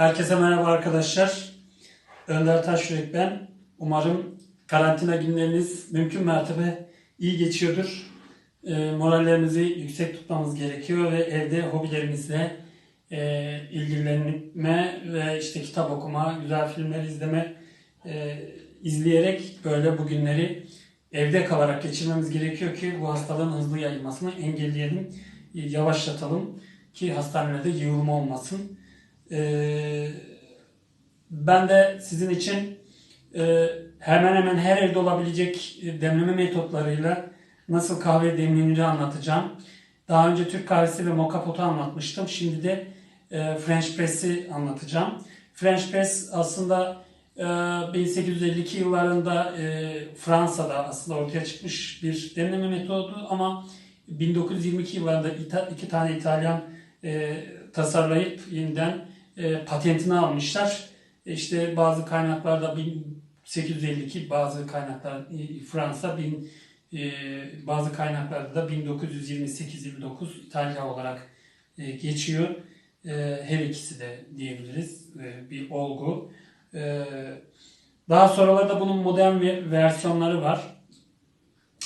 Herkese merhaba arkadaşlar. Önder Taşyürek ben. Umarım karantina günleriniz mümkün mertebe iyi geçiyordur. E, morallerimizi yüksek tutmamız gerekiyor ve evde hobilerimizle e, ilgilenme ve işte kitap okuma, güzel filmler izleme e, izleyerek böyle bu günleri evde kalarak geçirmemiz gerekiyor ki bu hastalığın hızlı yayılmasını engelleyelim, yavaşlatalım ki hastanelerde yığılma olmasın. Ee, ben de sizin için e, hemen hemen her evde olabilecek e, demleme metotlarıyla nasıl kahve demlenir anlatacağım. Daha önce Türk kahvesi ve moka potu anlatmıştım. Şimdi de e, French Press'i anlatacağım. French Press aslında e, 1852 yıllarında Fransa'da aslında ortaya çıkmış bir demleme metodu ama 1922 yıllarında iki tane İtalyan tasarlayıp yeniden e, patentini almışlar. E, İşte bazı kaynaklarda 1852, bazı kaynaklar e, Fransa, bin, e, bazı kaynaklarda da 1928-29 İtalya olarak e, geçiyor. E, her ikisi de diyebiliriz e, bir olgu. E, daha sonralarda bunun modern ve- versiyonları var.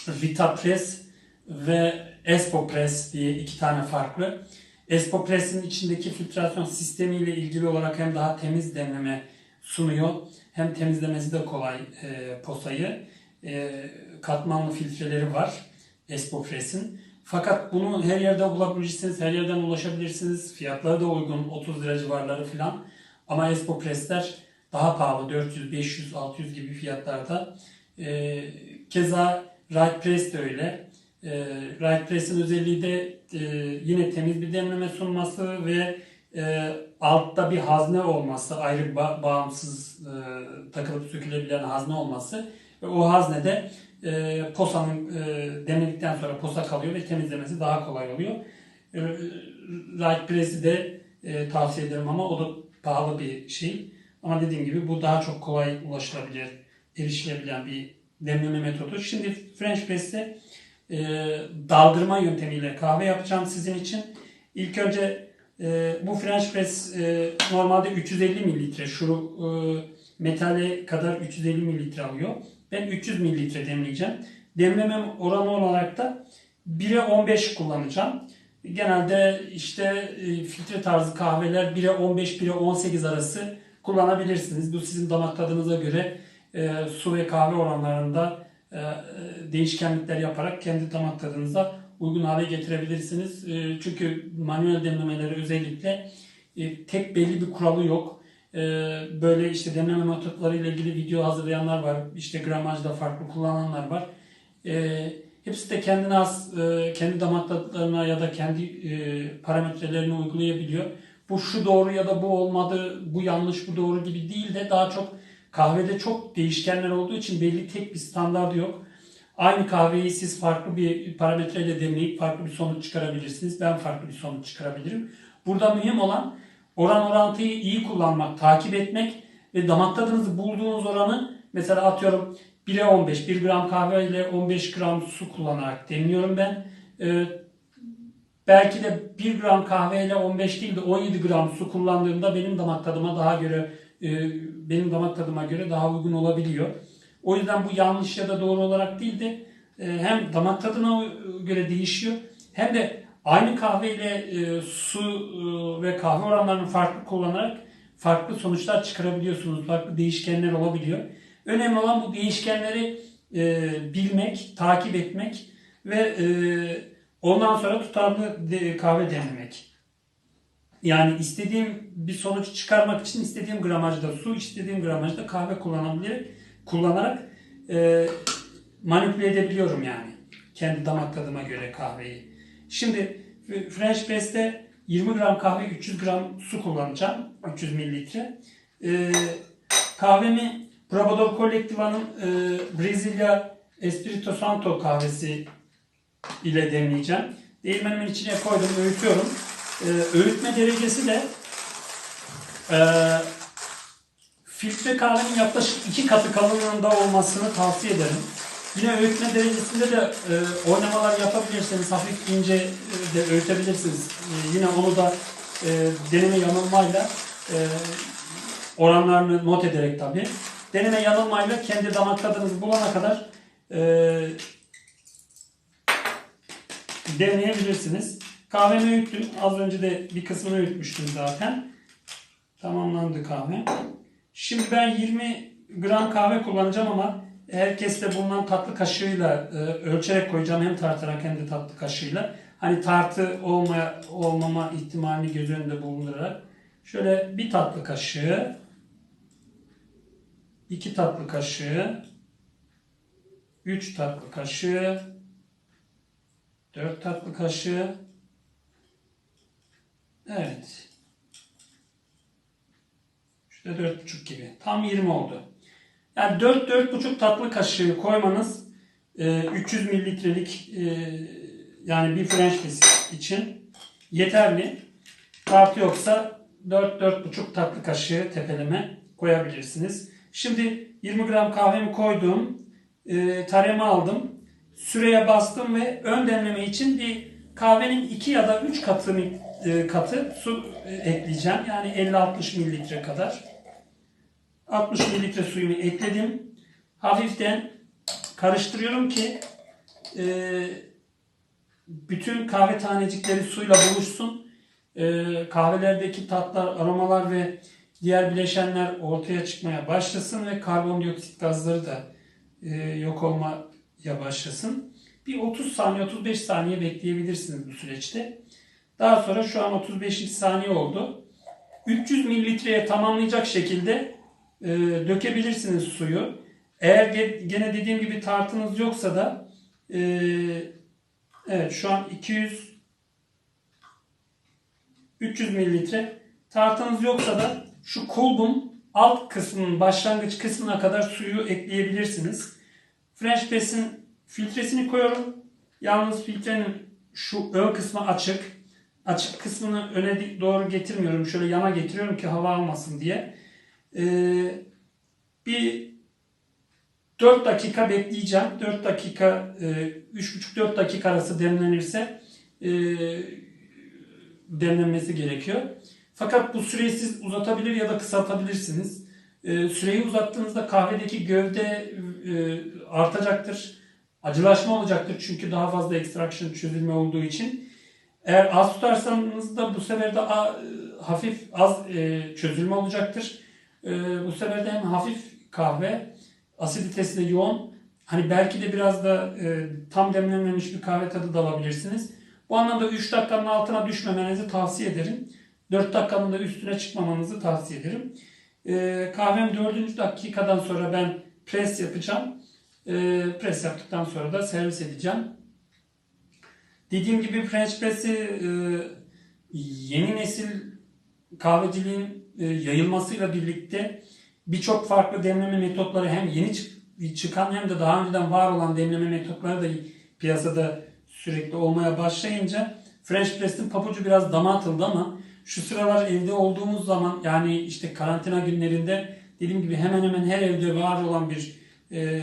Vita Press ve Espo Press diye iki tane farklı. Espo Press'in içindeki filtrasyon sistemiyle ilgili olarak hem daha temiz demleme sunuyor hem temizlemesi de kolay e, posayı. E, katmanlı filtreleri var Espo Press'in. Fakat bunu her yerde bulabilirsiniz, her yerden ulaşabilirsiniz. Fiyatları da uygun, 30 lira civarları falan. Ama Espo Press'ler daha pahalı, 400, 500, 600 gibi fiyatlarda. E, keza Right Press de öyle. E, right Press'in özelliği de e, yine temiz bir demleme sunması ve e, altta bir hazne olması, ayrı ba- bağımsız e, takılıp sökülebilen hazne olması ve o haznede e, posanın e, demledikten sonra posa kalıyor ve temizlemesi daha kolay oluyor. E, right Press'i de e, tavsiye ederim ama o da pahalı bir şey. Ama dediğim gibi bu daha çok kolay ulaşılabilir, erişilebilen bir demleme metodu. Şimdi French Press'te e, daldırma yöntemiyle kahve yapacağım sizin için. İlk önce e, bu French Press e, normalde 350 mililitre. Şu e, metale kadar 350 mililitre alıyor. Ben 300 mililitre demleyeceğim. Demlemem oranı olarak da 1'e 15 kullanacağım. Genelde işte e, filtre tarzı kahveler 1'e 15, 1'e 18 arası kullanabilirsiniz. Bu sizin damak tadınıza göre e, su ve kahve oranlarında değişkenlikler yaparak kendi damak tadınıza uygun hale getirebilirsiniz. E, çünkü manuel demlemeleri özellikle e, tek belli bir kuralı yok. E, böyle işte demleme metotları ile ilgili video hazırlayanlar var. İşte gramajda farklı kullananlar var. E, hepsi de kendine az, e, kendi damak tadlarına ya da kendi e, parametrelerini uygulayabiliyor. Bu şu doğru ya da bu olmadı, bu yanlış, bu doğru gibi değil de daha çok kahvede çok değişkenler olduğu için belli tek bir standart yok. Aynı kahveyi siz farklı bir parametreyle demleyip farklı bir sonuç çıkarabilirsiniz. Ben farklı bir sonuç çıkarabilirim. Burada mühim olan oran orantıyı iyi kullanmak, takip etmek ve damak tadınızı bulduğunuz oranı mesela atıyorum 1'e 15, 1 gram kahve ile 15 gram su kullanarak demliyorum ben. Ee, belki de 1 gram kahve ile 15 değil de 17 gram su kullandığımda benim damak tadıma daha göre benim damak tadıma göre daha uygun olabiliyor. O yüzden bu yanlış ya da doğru olarak değil de e, hem damak tadına göre değişiyor hem de aynı kahve ile e, su e, ve kahve oranlarını farklı kullanarak farklı sonuçlar çıkarabiliyorsunuz. Farklı değişkenler olabiliyor. Önemli olan bu değişkenleri e, bilmek, takip etmek ve e, ondan sonra tutarlı kahve demlemek. Yani istediğim bir sonuç çıkarmak için istediğim gramajda su, istediğim gramajda kahve kullanabilir, kullanarak e, manipüle edebiliyorum yani. Kendi damak tadıma göre kahveyi. Şimdi F- French Press'te 20 gram kahve 300 gram su kullanacağım. 300 mililitre. E, kahvemi Probador Collectiva'nın e, Brezilya Espirito Santo kahvesi ile demleyeceğim. Değirmenimin içine koydum, öğütüyorum. Ee, öğütme derecesi de e, filtre kahvenin yaklaşık iki katı kalınlığında olmasını tavsiye ederim. Yine öğütme derecesinde de e, oynamalar yapabilirsiniz. Hafif ince e, de öğütebilirsiniz. E, yine onu da e, deneme yanılmayla e, oranlarını not ederek tabii. Deneme yanılmayla kendi damak tadınızı bulana kadar e, deneyebilirsiniz. Kahvemi öğüttüm. Az önce de bir kısmını öğütmüştüm zaten. Tamamlandı kahve. Şimdi ben 20 gram kahve kullanacağım ama herkeste bulunan tatlı kaşığıyla e, ölçerek koyacağım. Hem tartarak hem de tatlı kaşığıyla. Hani tartı olmaya, olmama ihtimalini göz önünde bulundurarak. Şöyle bir tatlı kaşığı, iki tatlı kaşığı, üç tatlı kaşığı, dört tatlı kaşığı, evet, işte dört buçuk gibi. Tam 20 oldu. Yani 4-4,5 tatlı kaşığı koymanız e, 300 mililitrelik e, yani bir French press için yeterli. Tartı yoksa 4-4,5 tatlı kaşığı tepeleme koyabilirsiniz. Şimdi 20 gram kahvemi koydum. E, taremi aldım. Süreye bastım ve ön demleme için bir kahvenin 2 ya da 3 katı, e, katı su e, ekleyeceğim. Yani 50-60 mililitre kadar. 60 mililitre suyumu ekledim. Hafiften karıştırıyorum ki e, bütün kahve tanecikleri suyla buluşsun. E, kahvelerdeki tatlar, aromalar ve diğer bileşenler ortaya çıkmaya başlasın ve karbondioksit gazları da e, yok olmaya başlasın. Bir 30 saniye, 35 saniye bekleyebilirsiniz bu süreçte. Daha sonra şu an 35 saniye oldu. 300 mililitreye tamamlayacak şekilde e, dökebilirsiniz suyu. Eğer gene dediğim gibi tartınız yoksa da e, evet şu an 200 300 mililitre tartınız yoksa da şu kulbun alt kısmının başlangıç kısmına kadar suyu ekleyebilirsiniz. French press'in filtresini koyuyorum. Yalnız filtrenin şu ön kısmı açık. Açık kısmını öne doğru getirmiyorum. Şöyle yana getiriyorum ki hava almasın diye. Ee, bir 4 dakika bekleyeceğim. 4 dakika, e, 3,5-4 dakika arası demlenirse e, demlenmesi gerekiyor. Fakat bu süreyi siz uzatabilir ya da kısaltabilirsiniz. E, süreyi uzattığınızda kahvedeki gövde e, artacaktır. Acılaşma olacaktır çünkü daha fazla extraction çözülme olduğu için. Eğer az tutarsanız da bu sefer de a, hafif az e, çözülme olacaktır. E, bu sefer de hem hafif kahve asiditesi de yoğun. Hani belki de biraz da e, tam demlenmemiş bir kahve tadı da alabilirsiniz. Bu anlamda 3 dakikanın altına düşmemenizi tavsiye ederim. 4 dakikanın da üstüne çıkmamanızı tavsiye ederim. E, kahvem 4. dakikadan sonra ben pres yapacağım. E, pres yaptıktan sonra da servis edeceğim. Dediğim gibi French Press'i e, yeni nesil kahveciliğin e, yayılmasıyla birlikte birçok farklı demleme metotları hem yeni çıkan hem de daha önceden var olan demleme metotları da piyasada sürekli olmaya başlayınca French Press'in papucu biraz dama atıldı ama şu sıralar evde olduğumuz zaman yani işte karantina günlerinde dediğim gibi hemen hemen her evde var olan bir e,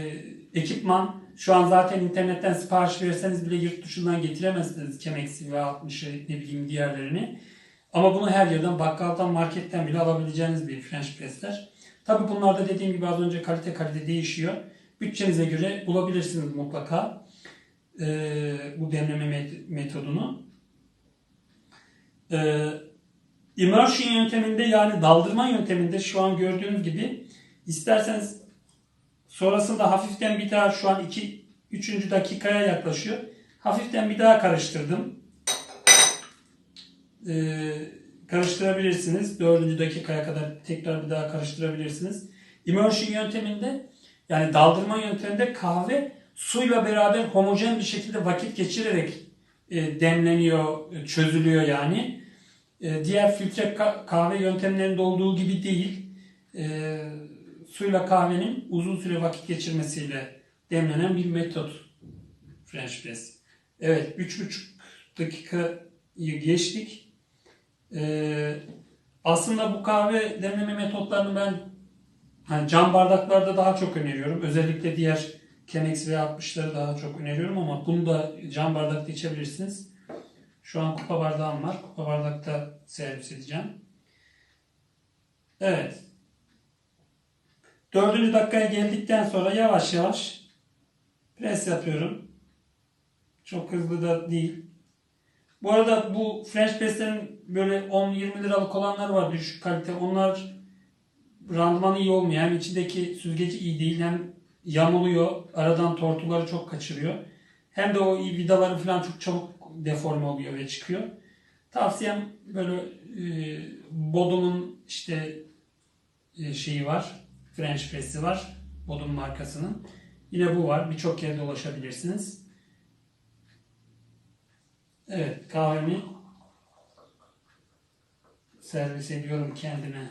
ekipman şu an zaten internetten sipariş verirseniz bile yurt dışından getiremezsiniz Chemex'i ve 60'ı ne bileyim diğerlerini. Ama bunu her yerden bakkaldan marketten bile alabileceğiniz bir French press'ler. Tabi bunlarda dediğim gibi az önce kalite kalite değişiyor. Bütçenize göre bulabilirsiniz mutlaka e, bu demleme metodunu. E, immersion yönteminde yani daldırma yönteminde şu an gördüğünüz gibi isterseniz sonrasında hafiften bir daha şu an 2 3. dakikaya yaklaşıyor. Hafiften bir daha karıştırdım. Ee, karıştırabilirsiniz. 4. dakikaya kadar tekrar bir daha karıştırabilirsiniz. Immersion yönteminde yani daldırma yönteminde kahve suyla beraber homojen bir şekilde vakit geçirerek e, demleniyor, e, çözülüyor yani. E, diğer filtre kahve yöntemlerinde olduğu gibi değil. E, suyla kahvenin uzun süre vakit geçirmesiyle demlenen bir metot. French press. Evet 3,5 dakikayı geçtik. Ee, aslında bu kahve demleme metotlarını ben hani cam bardaklarda daha çok öneriyorum. Özellikle diğer Chemex ve 60'ları daha çok öneriyorum ama bunu da cam bardakta içebilirsiniz. Şu an kupa bardağım var. Kupa bardakta servis edeceğim. Evet. Dördüncü dakikaya geldikten sonra yavaş yavaş pres yapıyorum. Çok hızlı da değil. Bu arada bu French press'lerin böyle 10-20 liralık olanlar var düşük kalite. Onlar randımanı iyi olmuyor. Hem içindeki süzgeci iyi değil hem yamuluyor. Aradan tortuları çok kaçırıyor. Hem de o vidaları falan çok çabuk deforme oluyor ve çıkıyor. Tavsiyem böyle e, Bodom'un işte e, şeyi var. French press'i var. Bodum markasının. Yine bu var. Birçok yerde ulaşabilirsiniz. Evet kahvemi servis ediyorum kendime.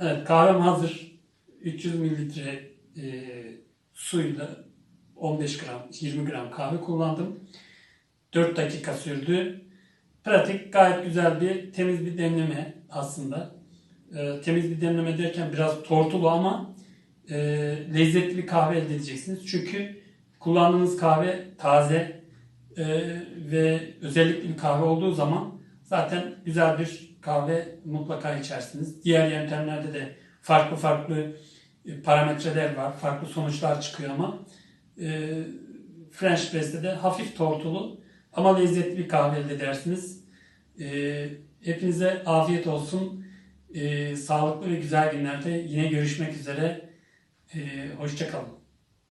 Evet kahvem hazır. 300 mililitre e, suyla 15 gram, 20 gram kahve kullandım. 4 dakika sürdü. Pratik, gayet güzel bir temiz bir demleme aslında. E, temiz bir demleme derken biraz tortulu ama e, lezzetli bir kahve elde edeceksiniz. Çünkü kullandığınız kahve taze e, ve özellikle bir kahve olduğu zaman zaten güzel bir kahve mutlaka içersiniz. Diğer yöntemlerde de farklı farklı e, parametreler var, farklı sonuçlar çıkıyor ama e, French Press'te de hafif tortulu ama lezzetli bir kahve elde edersiniz. E, hepinize afiyet olsun. E, sağlıklı ve güzel günlerde yine görüşmek üzere. E, hoşçakalın.